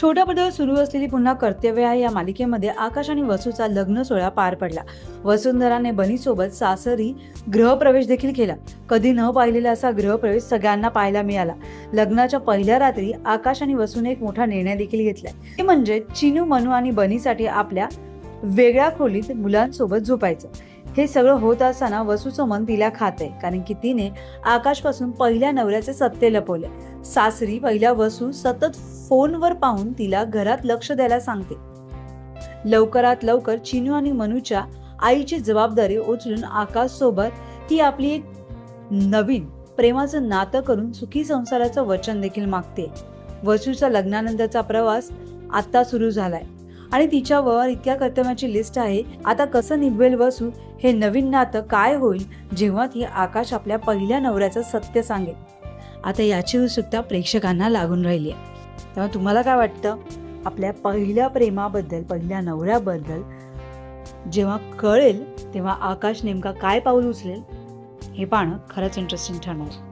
छोट्या पदावर सुरू असलेली पुन्हा कर्तव्य आहे या मालिकेमध्ये आकाश आणि वसूचा लग्न सोहळा पार पडला. वसुंधराने बनीसोबत सासरी गृहप्रवेश देखील केला. कधी न पाहिलेला असा गृहप्रवेश सगळ्यांना पाहायला मिळाला. लग्नाच्या पहिल्या रात्री आकाश आणि वसूने एक मोठा निर्णय देखील घेतलाय ते म्हणजे चिनू मनू आणि बनीसाठी आपल्या वेगळ्या खोलीत मुलांसोबत झोपायचं. हे सगळं होत असताना वसूचं मन तिला खाते आहे कारण की तिने आकाशपासून पहिल्या नवऱ्याचे सत्य लपवले. सासरी पहिल्या वसू सतत फोनवर पाहून तिला घरात लक्ष द्यायला सांगते. लवकरात लवकर चिनू आणि मनूच्या आईची जबाबदारी उचलून आकाश सोबत ती आपली एक नवीन प्रेमाचं नातं करून सुखी संसाराचं वचन देखील मागते. वसूच्या लग्नानंतरचा प्रवास आता सुरू झालाय. आणि तिच्यावर इतक्या कर्तव्याची लिस्ट आहे. आता कसं निभवेल वसू? हे नवीन नातं काय होईल? जेव्हा ती आकाश आपल्या पहिल्या नवऱ्याचं सत्य सांगेल. आता याची उत्सुकता प्रेक्षकांना लागून राहिली आहे. तेव्हा तुम्हाला काय वाटतं? आपल्या पहिल्या प्रेमाबद्दल पहिल्या नवऱ्याबद्दल जेव्हा कळेल तेव्हा आकाश नेमका काय पाऊल उचलेल? हे पाहणं खरंच इंटरेस्टिंग ठरणार.